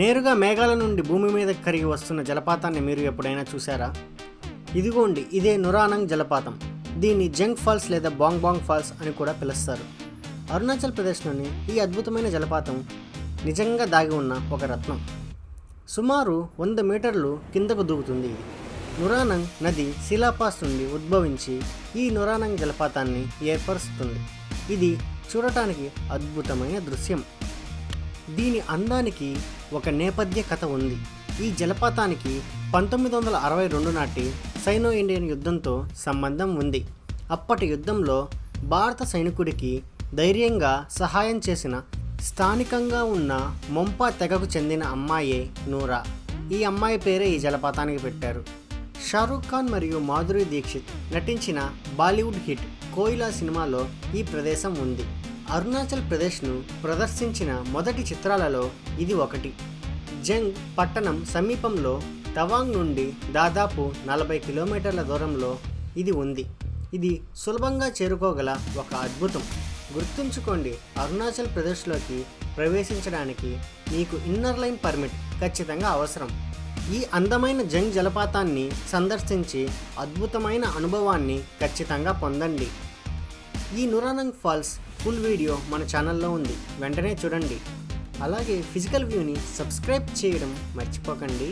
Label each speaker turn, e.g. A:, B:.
A: నేరుగా మేఘాల నుండి భూమి మీద కరిగి వస్తున్న జలపాతాన్ని మీరు ఎప్పుడైనా చూసారా ఇదిగోండి ఇదే నురానంగ్ జలపాతం. దీన్ని జంగ్ ఫాల్స్ లేదా బాంగ్ బాంగ్ ఫాల్స్ అని కూడా పిలుస్తారు. అరుణాచల్ ప్రదేశ్లోని ఈ అద్భుతమైన జలపాతం నిజంగా దాగి ఉన్న ఒక రత్నం. సుమారు వంద మీటర్లు కిందకు దూకుతుంది ఇది. నురానంగ్ నది శిలాపాస్ నుండి ఉద్భవించి ఈ నురానంగ్ జలపాతాన్ని ఏర్పరుస్తుంది. ఇది చూడటానికి అద్భుతమైన దృశ్యం. దీని అందానికి ఒక నేపథ్య కథ ఉంది. ఈ జలపాతానికి పంతొమ్మిది వందల అరవై రెండు నాటి సైనో ఇండియన్ యుద్ధంతో సంబంధం ఉంది. అప్పటి యుద్ధంలో భారత సైనికుడికి ధైర్యంగా సహాయం చేసిన స్థానికంగా ఉన్న మొంపా తెగకు చెందిన అమ్మాయే నూరా. ఈ అమ్మాయి పేరే ఈ జలపాతానికి పెట్టారు. షారూఖ్ ఖాన్ మరియు మాధురి దీక్షిత్ నటించిన బాలీవుడ్ హిట్ కోయిలా సినిమాలో ఈ ప్రదేశం ఉంది. అరుణాచల్ ప్రదేశ్ను ప్రదర్శించిన మొదటి చిత్రాలలో ఇది ఒకటి. జంగ్ పట్టణం సమీపంలో తవాంగ్ నుండి దాదాపు నలభై కిలోమీటర్ల దూరంలో ఇది ఉంది. ఇది సులభంగా చేరుకోగల ఒక అద్భుతం. గుర్తుంచుకోండి అరుణాచల్ ప్రదేశ్లోకి ప్రవేశించడానికి మీకు ఇన్నర్ లైన్ పర్మిట్ ఖచ్చితంగా అవసరం. ఈ అందమైన జంగ్ జలపాతాన్ని సందర్శించి అద్భుతమైన అనుభవాన్ని ఖచ్చితంగా పొందండి. ఈ నురానంగ్ ఫాల్స్ ఫుల్ వీడియో మన ఛానల్లో ఉంది. వెంటనే చూడండి. అలాగే ఫిజికల్ వ్యూని సబ్స్క్రైబ్ చేయడం మర్చిపోకండి.